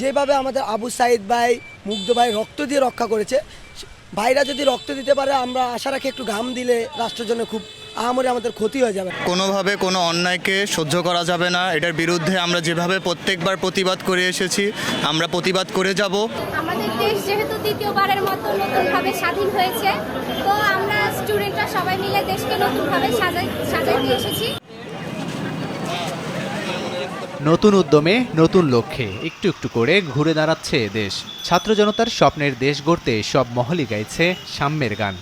যেভাবে আমাদের আবু সাইদ ভাই মুগ্ধ ভাই রক্ত দিয়ে রক্ষা করেছে ভাইরা যদি রক্ত দিতে পারে আমরা আশা রাখি একটু ঘাম দিলে রাষ্ট্রের জন্য খুব আহামরি আমাদের ক্ষতি হয়ে যাবে। কোনোভাবে কোনো অন্যায়কে সহ্য করা যাবে না এটার বিরুদ্ধে আমরা যেভাবে প্রত্যেকবার প্রতিবাদ করে এসেছি আমরা প্রতিবাদ করে যাব। আমাদের দেশ যেহেতু দ্বিতীয়বারের মতো নতুনভাবে স্বাধীন হয়েছে তো আমরা স্টুডেন্টরা সবাই মিলে দেশকে নতুনভাবে সাজাই সাজাইতে এসেছি। নতুন উদ্যমে, নতুন লক্ষ্যে একটু একটু করে ঘুরে দাঁড়াচ্ছে দেশ। ছাত্র জনতার স্বপ্নের দেশ গড়তে সব মহলই গাইছে সাম্যের গান।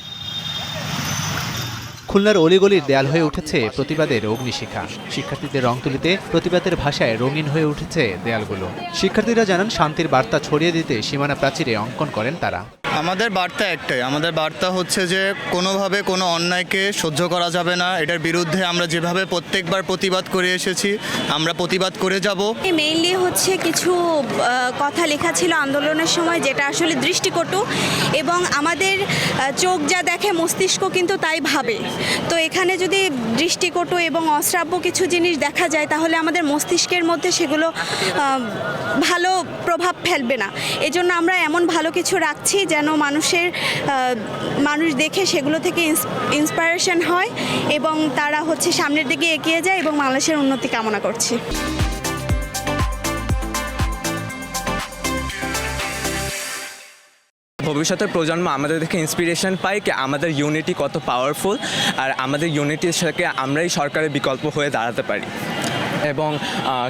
খুলনার অলিগলির দেয়াল হয়ে উঠেছে প্রতিবাদের অগ্নিশিখা। শিক্ষার্থীদের রং তুলিতে প্রতিবাদের ভাষায় রঙিন হয়ে উঠেছে দেয়ালগুলো। শিক্ষার্থীরা জানান, শান্তির বার্তা ছড়িয়ে দিতে সীমানা প্রাচীরে অঙ্কন করেন তারা। আমাদের বার্তা একটাই, আমাদের বার্তা হচ্ছে যে কোনোভাবে কোনো অন্যায়কে সহ্য করা যাবে না। এটার বিরুদ্ধে আমরা যেভাবে প্রত্যেকবার প্রতিবাদ করে এসেছি, আমরা প্রতিবাদ করে যাব। মেইনলি হচ্ছে কিছু কথা লেখা ছিল আন্দোলনের সময় যেটা আসলে দৃষ্টিকটু এবং আমাদের চোখ যা দেখে মস্তিষ্ক কিন্তু তাই ভাবে। তো এখানে যদি দৃষ্টিকটু এবং অশ্রাব্য কিছু জিনিস দেখা যায়, তাহলে আমাদের মস্তিষ্কের মধ্যে সেগুলো ভালো প্রভাব ফেলবে না। এজন্য আমরা এমন ভালো কিছু রাখছি যেন মানুষের মানুষ দেখে সেগুলো থেকে ইন্সপায়ারেশন হয় এবং তারা হচ্ছে সামনের দিকে এগিয়ে যায় এবং বাংলাদেশের উন্নতি কামনা করছি। ভবিষ্যতের প্রজন্ম আমাদের দেখে ইন্সপিরেশন পায় কি আমাদের ইউনিটি কত পাওয়ারফুল আর আমাদের ইউনিটির সাথে আমরাই সরকারের বিকল্প হয়ে দাঁড়াতে পারি। এবং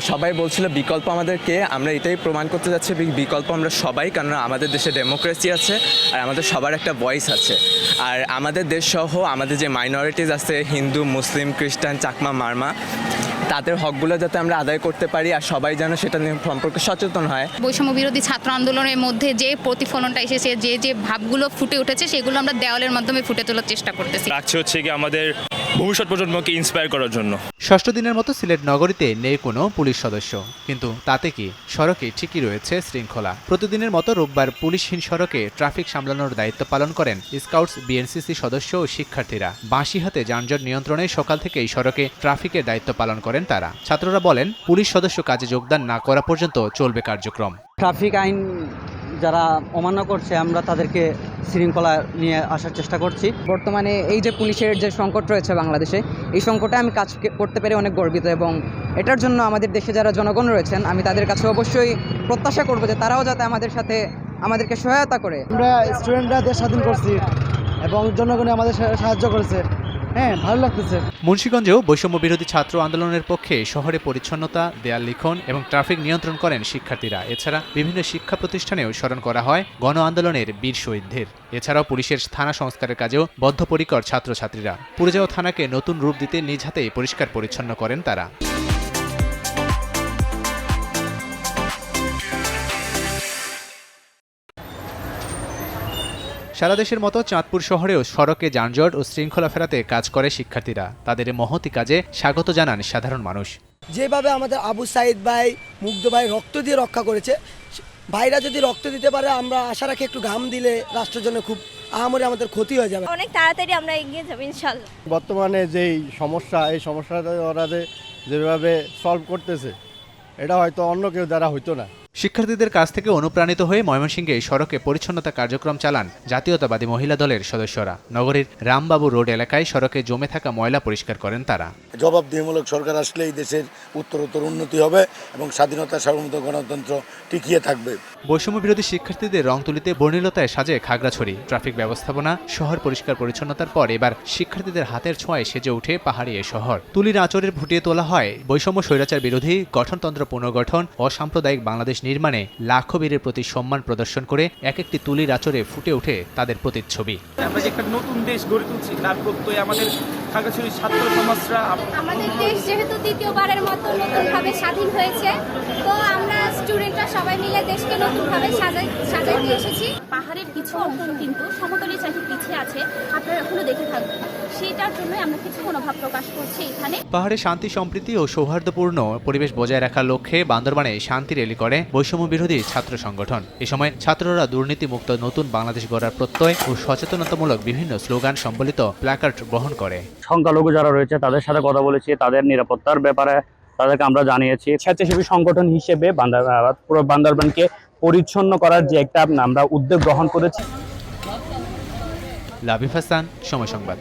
সবাই বলছিল বিকল্প আমাদেরকে। আমরা এটাই প্রমাণ করতে যাচ্ছি বি- বিকল্প আমরা সবাই কারণ আমাদের দেশে ডেমোক্রেসি আছে আর আমাদের সবার একটা ভয়েস আছে। আর আমাদের দেশ সহ আমাদের যে মাইনরিটিস আছে হিন্দু মুসলিম খ্রিস্টান চাকমা মারমা তাদের হকগুলো যাতে আমরা আদায় করতে পারি আর সবাই যেন সেটা নিয়ে সম্পর্কে সচেতন হয়। বৈষম্য বিরোধী ছাত্র আন্দোলনের মধ্যে যে প্রতিফলনটা এসেছে যে যে ভাবগুলো ফুটে উঠেছে সেগুলো আমরা দেওয়ালের মাধ্যমে ফুটে তোলার চেষ্টা করতেছি। রাখছে হচ্ছে কি আমাদের ভবিষ্যৎ প্রজন্মকে ইন্সপায়ার করার জন্য। ষষ্ঠ দিনের মতো সিলেট নগরীতে নেই কোনো পুলিশ সদস্য। কিন্তু তাতে কি? সড়কে ঠিকই রয়েছে শৃঙ্খলা। প্রতিদিনের মতো রোববার পুলিশহীন সড়কে ট্রাফিক সামলানোর দায়িত্ব পালন করেন স্কাউটস বিএনসিসি সদস্য ও শিক্ষার্থীরা। বাঁশি হাতে যানজট নিয়ন্ত্রণে সকাল থেকেই সড়কে ট্রাফিকের দায়িত্ব পালন করেন তারা। ছাত্ররা বলেন পুলিশ সদস্য কাজে যোগদান না করা পর্যন্ত চলবে কার্যক্রম। ট্রাফিক আইন যারা অমান্য করছে আমরা তাদেরকে শৃঙ্খলা নিয়ে আসার চেষ্টা করছি। বর্তমানে এই যে পুলিশের যে সংকট রয়েছে বাংলাদেশে এই সংকটে আমি কাজ করতে পেরে অনেক গর্বিত এবং এটার জন্য আমাদের দেশে যারা জনগণ রয়েছেন আমি তাদের কাছে অবশ্যই প্রত্যাশা করব যে তারাও যাতে আমাদের সাথে আমাদেরকে সহায়তা করে। আমরা স্টুডেন্টরা দেশ স্বাধীন করছি এবং জনগণে আমাদের সাহায্য করেছে। হ্যাঁ ভালো লাগতেছে। মুন্সীগঞ্জেও বৈষম্য বিরোধী ছাত্র আন্দোলনের পক্ষে শহরে পরিচ্ছন্নতা, দেয়াল লিখন এবং ট্রাফিক নিয়ন্ত্রণ করেন শিক্ষার্থীরা। এছাড়া বিভিন্ন শিক্ষা প্রতিষ্ঠানেও স্মরণ করা হয় গণ আন্দোলনের বীর শহীদদের। এছাড়াও পুলিশের থানা সংস্কারের কাজেও বদ্ধপরিকর ছাত্রছাত্রীরা। পুরে থানাকে নতুন রূপ দিতে নিজ হাতে পরিষ্কার পরিচ্ছন্ন করেন তারা। সারা দেশের মতো চাঁদপুর শহরেও সড়কে যানজট ও শৃঙ্খলা ফেরাতে কাজ করে শিক্ষার্থীরা। তাদের এই মহতি কাজে স্বাগত জানান সাধারণ মানুষ। যেভাবে আমাদের আবু সাইদ ভাই মুগ্ধ ভাই রক্ত দিয়ে রক্ষা করেছে ভাইরা যদি রক্ত দিতে পারে আমরা আশা রাখি একটু ঘাম দিলে রাষ্ট্রের জন্য খুব আহামরি আমাদের ক্ষতি হয়ে যাবে। অনেক তাড়াতাড়ি আমরা এগিয়ে যাব ইনশাল্লাহ বর্তমানে যেই সমস্যা এই সমস্যাটা ওরা যেভাবে সলভ করতেছে এটা হয়তো অন্য কেউ দ্বারা হইতো না। শিক্ষার্থীদের কাছ থেকে অনুপ্রাণিত হয়ে ময়মনসিংহে সড়কে পরিচ্ছন্নতা কার্যক্রম চালান জাতীয়তাবাদী মহিলা দলের সদস্যরা। নগরীর রামবাবু রোড এলাকায় সড়কে জমে থাকা ময়লা পরিষ্কার করেন তারা। জবাবদিহিমূলক সরকার আসলে এই দেশের উত্তরোত্তর উন্নতি হবে এবং স্বাধীনতা সার্বভৌমত্ব গণতন্ত্র টিকিয়ে থাকবে। বৈষম্য বিরোধী শিক্ষার্থীদের রং তুলিতে বর্ণিলতায় সাজে খাগড়াছড়ি। ট্রাফিক ব্যবস্থাপনা শহর পরিষ্কার পরিচ্ছন্নতার পর এবার শিক্ষার্থীদের হাতের ছোঁয়ায় সেজে উঠে পাহাড়ি এ শহর। তুলির আচরের ফুটিয়ে তোলা হয় বৈষম্য স্বৈরাচার বিরোধী গঠনতন্ত্র পুনর্গঠন অসাম্প্রদায়িক বাংলাদেশ নির্মাণে লাখো বীরের প্রতি সম্মান প্রদর্শন করে এক একটি তুলির আচরে ফুটে ওঠে তাদের প্রতিচ্ছবি। আমরা যে একটা নতুন দেশ গড়ে তুলছি তার প্রত্যয় আমাদের খাগড়াছড়ির ছাত্র সমাজরা আমাদের দেশ যেহেতু দ্বিতীয়বারের মতো নতুনভাবে স্বাধীন হয়েছে তো আমরা স্টুডেন্টরা সবাই মিলে দেশকে নতুনভাবে সাজাই সাজাইতে এসেছি। পাহাড়ের কিছু অংশ কিন্তু সমতলের চাইতে পিছিয়ে আছে আপনারা এখনও দেখে থাকবেন। সেটার জন্যই আমরা কিছু মনোভাব প্রকাশ করছি এখানে। পাহাড়ে শান্তি সম্প্রীতি ও সৌহার্দ্যপূর্ণ পরিবেশ বজায় রাখার লক্ষ্যে বান্দরবানে শান্তি র্যালি করে বৈষম্য বিরোধী ছাত্র সংগঠন। এ সময় ছাত্ররা দুর্নীতিমুক্ত নতুন বাংলাদেশ গড়ার প্রত্যয় ও সচেতনতামূলক বিভিন্ন স্লোগান সম্বলিত প্ল্যাকার্ড বহন করে। সংখ্যালঘু যারা রয়েছে তাদের সাথে কথা বলেছি তাদের নিরাপত্তার ব্যাপারে তাদেরকে আমরা জানিয়েছি। স্বেচ্ছাসেবী সংগঠন হিসেবে পুরো বান্দরবানকে পরিচ্ছন্ন করার যে একটা আমরা উদ্যোগ গ্রহণ করেছি। লাবিব হাসান সময় সংবাদ।